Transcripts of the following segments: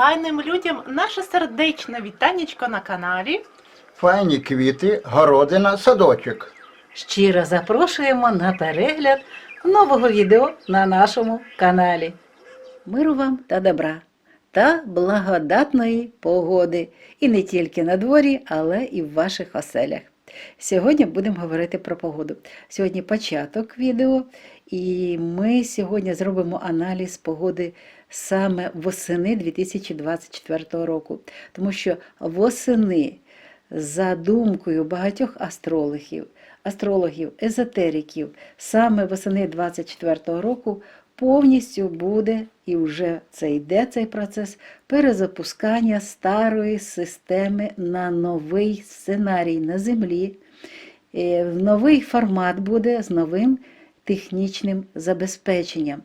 файним людям наше сердечне вітанечко на каналі. Файні квіти, городина, садочок. Щиро запрошуємо на перегляд нового відео на нашому каналі. Миру вам та добра та благодатної погоди. І не тільки на дворі, але і в ваших оселях. Сьогодні будемо говорити про погоду. Сьогодні початок відео, і ми сьогодні зробимо аналіз погоди саме восени 2024 року. Тому що восени, за думкою багатьох астрологів, астрологів, езотериків, саме восени 24 року повністю буде і вже це йде цей процес перезапускання старої системи на новий сценарій на землі. Е, новий формат буде з новим технічним забезпеченням.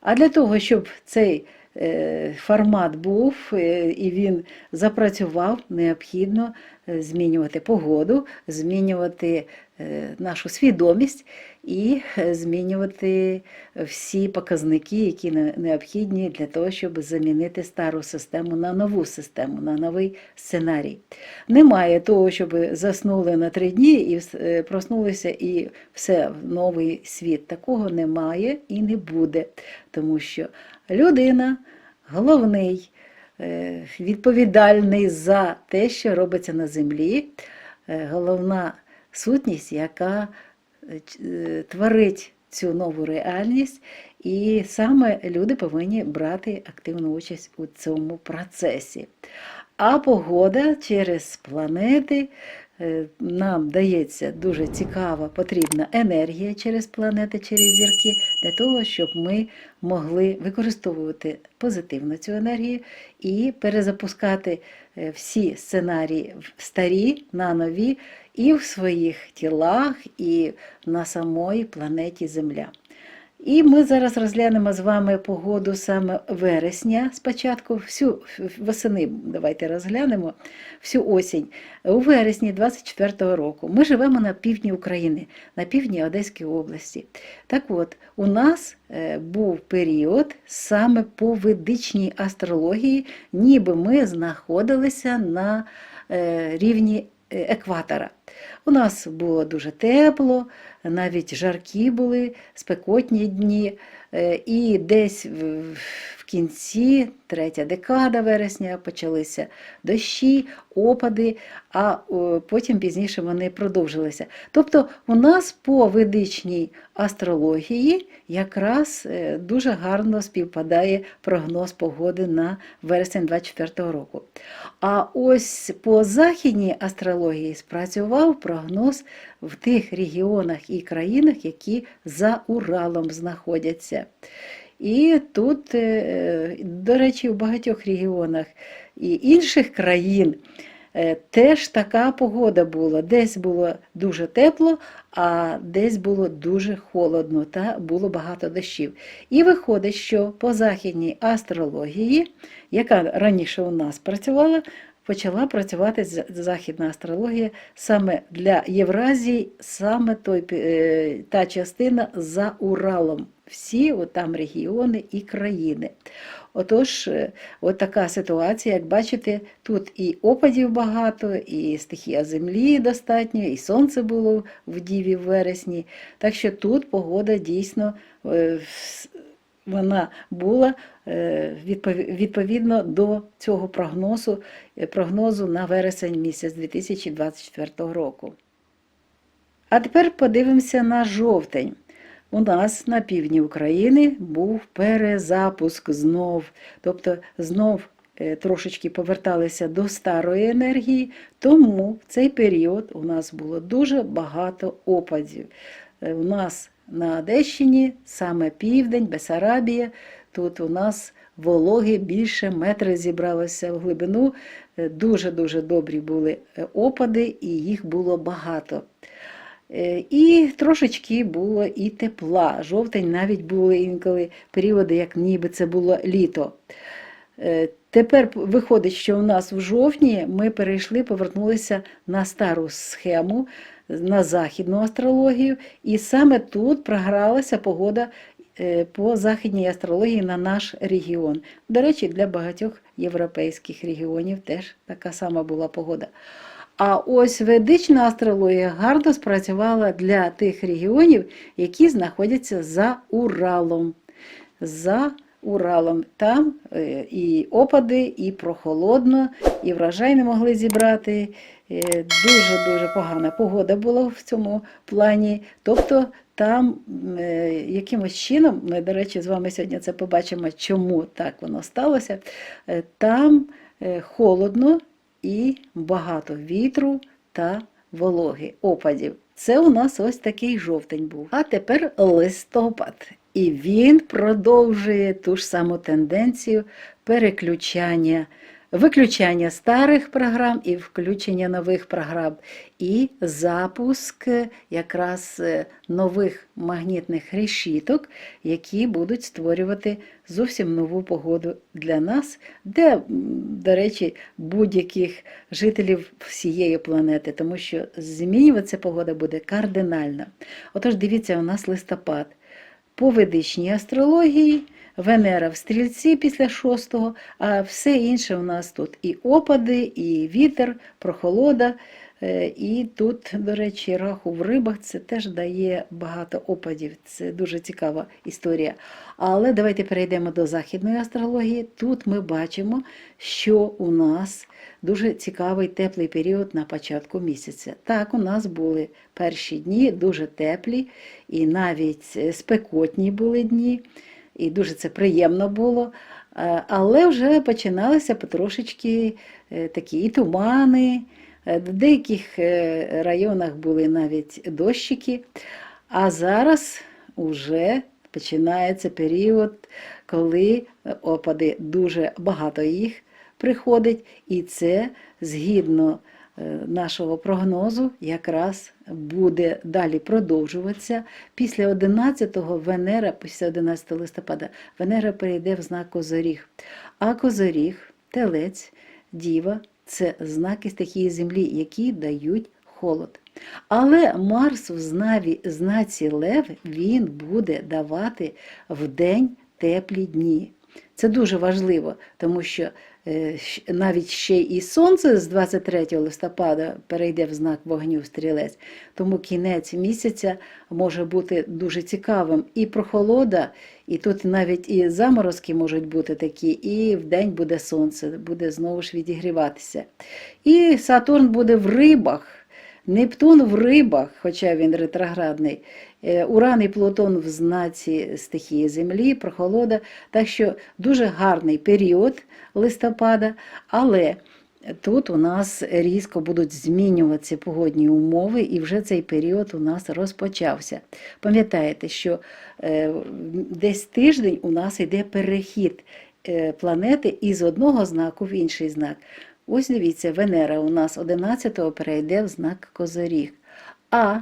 А для того, щоб цей е, формат був е, і він запрацював, необхідно змінювати погоду, змінювати е, нашу свідомість і е, змінювати всі показники, які не- необхідні для того, щоб замінити стару систему на нову систему, на новий сценарій. Немає того, щоб заснули на три дні і е, проснулися і все в новий світ. Такого немає і не буде, тому що людина головний, е, відповідальний за те, що робиться на землі, е, головна сутність, яка е, е, творить цю нову реальність, і саме люди повинні брати активну участь у цьому процесі. А погода через планети е, нам дається дуже цікава, потрібна енергія через планети, через зірки, для того, щоб ми могли використовувати позитивно цю енергію і перезапускати е, всі сценарії старі на нові і в своїх тілах, і на самої планеті Земля. І ми зараз розглянемо з вами погоду саме вересня. Спочатку всю восени давайте розглянемо всю осінь. У вересні 24-го року ми живемо на півдні України, на півдні Одеської області. Так от, у нас е, був період саме по ведичній астрології, ніби ми знаходилися на е, рівні екватора. У нас було дуже тепло, навіть жаркі були, спекотні дні. Е, І десь в кінці, третя декада вересня, почалися дощі, опади, а потім пізніше вони продовжилися. Тобто у нас по ведичній астрології якраз е, дуже гарно співпадає прогноз погоди на вересень 24 року. А ось по західній астрології спрацював прогноз в тих регіонах і країнах, які за Уралом знаходяться. І тут, е, до речі, в багатьох регіонах і інших країн е, теж така погода була. Десь було дуже тепло, а десь було дуже холодно та було багато дощів. І виходить, що по західній астрології, яка раніше у нас працювала, почала працювати західна астрологія саме для Євразії, саме той, е, та частина за Уралом. Всі от там регіони і країни. Отож, е, от така ситуація, як бачите, тут і опадів багато, і стихія землі достатньо, і сонце було в діві в вересні. Так що тут погода дійсно е, вона була е, відповідно до цього прогнозу, е, прогнозу на вересень місяць 2024 року. А тепер подивимося на жовтень. У нас на півдні України був перезапуск знов, тобто знов е, трошечки поверталися до старої енергії, тому в цей період у нас було дуже багато опадів. У нас на Одещині саме південь, Бесарабія, тут у нас вологи більше метра зібралося в глибину. Е, Дуже-дуже добрі були е, опади, і їх було багато. Е, І трошечки було і тепла. Жовтень навіть були інколи періоди, як ніби це було літо. Е, Тепер виходить, що у нас в жовтні ми перейшли, повернулися на стару схему, на західну астрологію, і саме тут програлася погода е, по західній астрології на наш регіон. До речі, для багатьох європейських регіонів теж така сама була погода. А ось ведична астрологія гарно спрацювала для тих регіонів, які знаходяться за Уралом. За Уралом. Там е, і опади, і прохолодно, і врожай не могли зібрати. Дуже-дуже погана погода була в цьому плані. Тобто там е, якимось чином, ми, до речі, з вами сьогодні це побачимо, чому так воно сталося. е, Там холодно і багато вітру та вологи, опадів. Це у нас ось такий жовтень був. А тепер листопад. І він продовжує ту ж саму тенденцію переключання, виключання старих програм і включення нових програм, і запуск якраз е, нових магнітних решіток, які будуть створювати зовсім нову погоду для нас, де, до речі, будь-яких жителів всієї планети, тому що змінюватися погода буде кардинально. Отож, дивіться, у нас листопад. По ведичній астрології Венера в стрільці після шостого, а все інше у нас тут і опади, і вітер, прохолода. Е, І тут, до речі, раху в рибах це теж дає багато опадів. Це дуже цікава історія. Але давайте перейдемо до західної астрології. Тут ми бачимо, що у нас дуже цікавий теплий період на початку місяця. Так, у нас були перші дні дуже теплі, і навіть е, спекотні були дні, і дуже це приємно було. Е, Але вже починалися потрошечки такі і тумани. Е, В деяких е, районах були навіть дощики. А зараз вже починається період, коли е, опади дуже багато їх приходить, і це згідно нашого прогнозу якраз буде далі продовжуватися. Після 11 Венера, після 11 листопада, Венера перейде в знак Козоріг. А Козоріг, Телець, Діва це знаки стихії Землі, які дають холод. Але Марс в знаві, знаці Лев він буде давати в день теплі дні. Це дуже важливо, тому що навіть ще і сонце з 23 листопада перейде в знак вогню стрілець, тому кінець місяця може бути дуже цікавим. І прохолода, і тут навіть і заморозки можуть бути такі, і вдень буде сонце, буде знову ж відігріватися. І Сатурн буде в рибах. Нептун в рибах, хоча він ретроградний, е, Уран і Плутон в знаці стихії Землі, прохолода. Так що дуже гарний період листопада, але тут у нас різко будуть змінюватися погодні умови, і вже цей період у нас розпочався. Пам'ятаєте, що е, десь тиждень у нас йде перехід е, планети із одного знаку в інший знак. Ось дивіться, Венера у нас 11-го перейде в знак Козоріг. А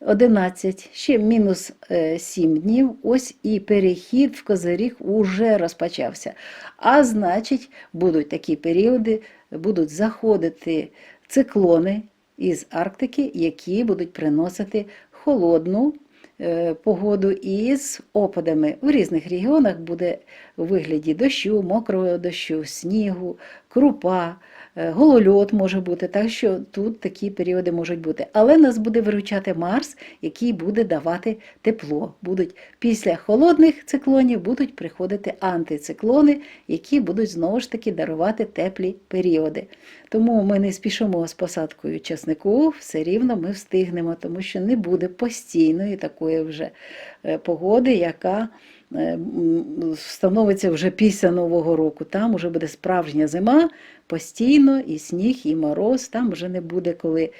11, ще мінус 7 днів, ось і перехід в Козоріг уже розпочався. А значить, будуть такі періоди, будуть заходити циклони із Арктики, які будуть приносити холодну е, погоду із опадами. У різних регіонах буде у вигляді дощу, мокрого дощу, снігу, крупа, е, голольот може бути, так що тут такі періоди можуть бути. Але нас буде виручати Марс, який буде давати тепло. Будуть після холодних циклонів будуть приходити антициклони, які будуть знову ж таки дарувати теплі періоди. Тому ми не спішимо з посадкою часнику, все рівно ми встигнемо, тому що не буде постійної такої вже е, погоди, яка е, м, встановиться вже після Нового року. Там вже буде справжня зима, постійно, і сніг, і мороз, там вже не буде коли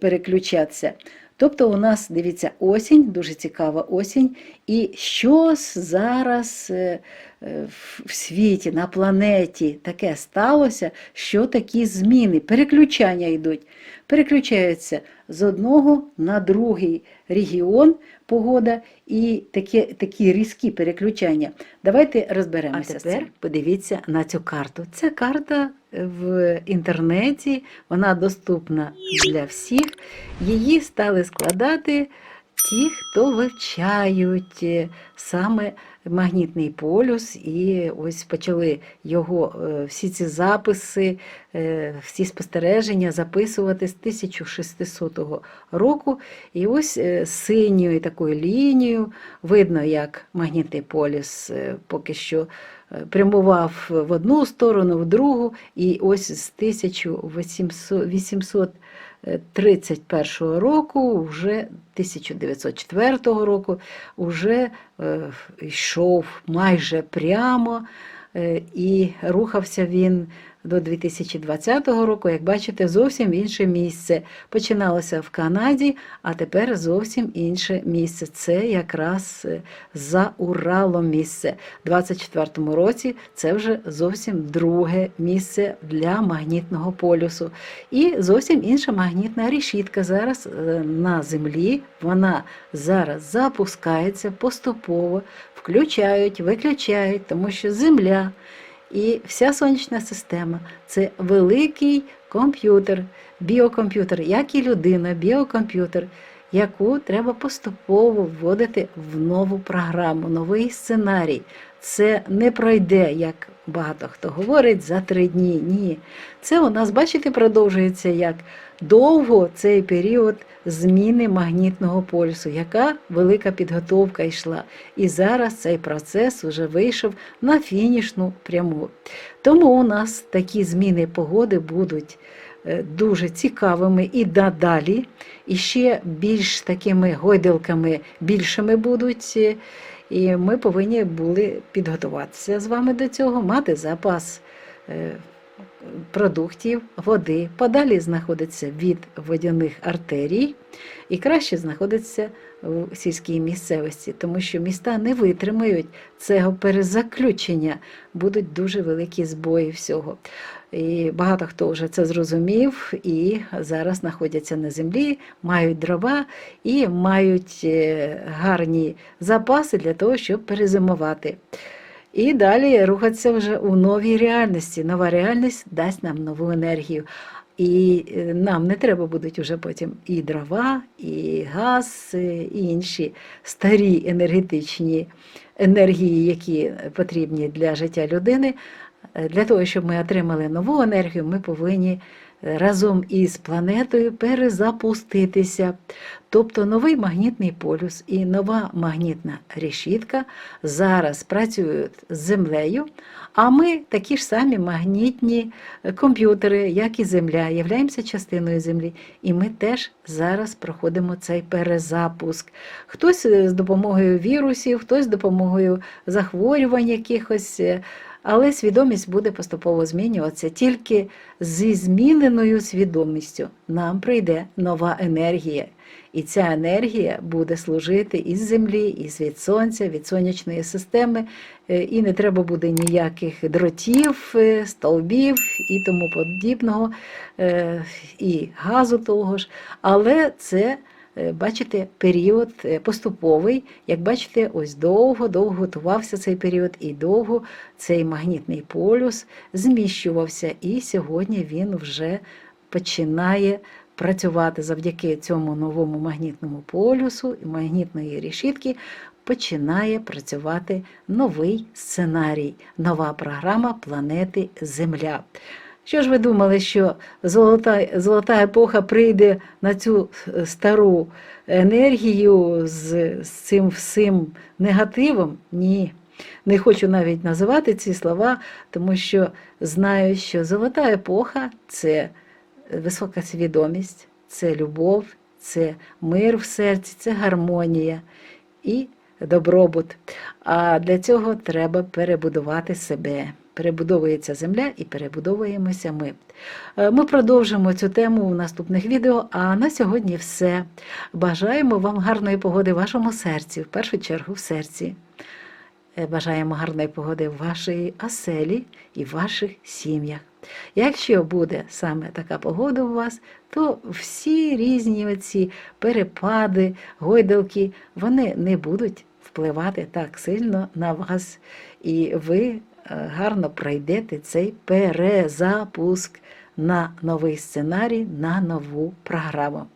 переключатися. Тобто у нас, дивіться, осінь, дуже цікава осінь. І що зараз е, е, в- світі, на планеті таке сталося, що такі зміни, переключання йдуть. Переключаються з одного на другий регіон погода і такі, такі різкі переключання. Давайте розберемося. А з тепер цим. подивіться на цю карту. Ця карта в інтернеті, вона доступна для всіх. Її стали складати ті, хто вивчають е, саме магнітний полюс, і ось почали його е, всі ці записи, е, всі спостереження записувати з 1600 року. І ось синьою такою лінією видно, як магнітний полюс поки що прямував в одну сторону, в другу, і ось з 1800 1831 року, вже 1904 року, вже е, йшов майже прямо е, і рухався він до 2020 року, як бачите, зовсім інше місце. Починалося в Канаді, а тепер зовсім інше місце. Це якраз е, за Уралом місце. У 24-му році це вже зовсім друге місце для магнітного полюсу. І зовсім інша магнітна решітка зараз е, на землі. Вона зараз запускається поступово, включають, виключають, тому що земля і вся сонячна система це великий комп'ютер, біокомп'ютер, як і людина, біокомп'ютер, яку треба поступово вводити в нову програму, новий сценарій. Це не пройде, як багато хто говорить, за три дні. Ні. Це у нас, бачите, продовжується як довго цей період зміни магнітного полюсу, яка велика підготовка йшла. І зараз цей процес вже вийшов на фінішну пряму. Тому у нас такі зміни погоди будуть е, дуже цікавими і надалі, і ще більш такими гойдалками більшими будуть. І ми повинні були підготуватися з вами до цього, мати запас е, продуктів, води. Подалі знаходиться від водяних артерій і краще знаходиться в сільській місцевості, тому що міста не витримають цього перезаключення, будуть дуже великі збої всього. І багато хто вже це зрозумів і зараз знаходяться на землі, мають дрова і мають е, гарні запаси для того, щоб перезимувати. І далі рухатися вже у новій реальності. Нова реальність дасть нам нову енергію. І е, нам не треба будуть уже потім і дрова, і газ, е, і інші старі енергетичні енергії, які потрібні для життя людини. Е, Для того, щоб ми отримали нову енергію, ми повинні разом із планетою перезапуститися. Тобто новий магнітний полюс і нова магнітна решітка зараз працюють з землею, а ми такі ж самі магнітні комп'ютери, як і Земля, являємося частиною Землі. І ми теж зараз проходимо цей перезапуск. Хтось з допомогою вірусів, хтось з допомогою захворювань якихось. Але свідомість буде поступово змінюватися тільки зі зміненою свідомістю. Нам прийде нова енергія. І ця енергія буде служити із землі, із від сонця, від сонячної системи, е, і не треба буде ніяких дротів, е, стовбів і тому подібного, е, і газу того ж. Але це бачите, період е, поступовий. Як бачите, ось довго-довго готувався цей період, і довго цей магнітний полюс зміщувався. І сьогодні він вже починає працювати завдяки цьому новому магнітному полюсу і магнітної решітки. Починає працювати новий сценарій, нова програма планети Земля. Що ж ви думали, що золота, золота епоха прийде на цю е, стару енергію з, з цим всім негативом? Ні. Не хочу навіть називати ці слова, тому що знаю, що золота епоха це висока свідомість, це любов, це мир в серці, це гармонія і добробут. А для цього треба перебудувати себе. Перебудовується земля і перебудовуємося ми. Е, Ми продовжимо цю тему в наступних відео. А на сьогодні все. Бажаємо вам гарної погоди в вашому серці, в першу чергу в серці. Е, Бажаємо гарної погоди в вашій оселі і в ваших сім'ях. Якщо буде саме така погода у вас, то всі різні оці перепади, гойдалки, вони не будуть впливати так сильно на вас, і ви гарно пройдете цей перезапуск на новий сценарій, на нову програму.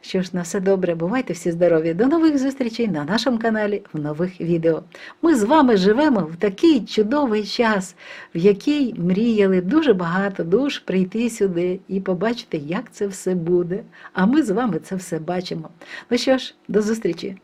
Що ж, на все добре, бувайте всі здорові. До нових зустрічей на нашому каналі в нових відео. Ми з вами живемо в такий чудовий час, в який мріяли дуже багато душ прийти сюди і побачити, як це все буде. А ми з вами це все бачимо. Ну що ж, до зустрічі!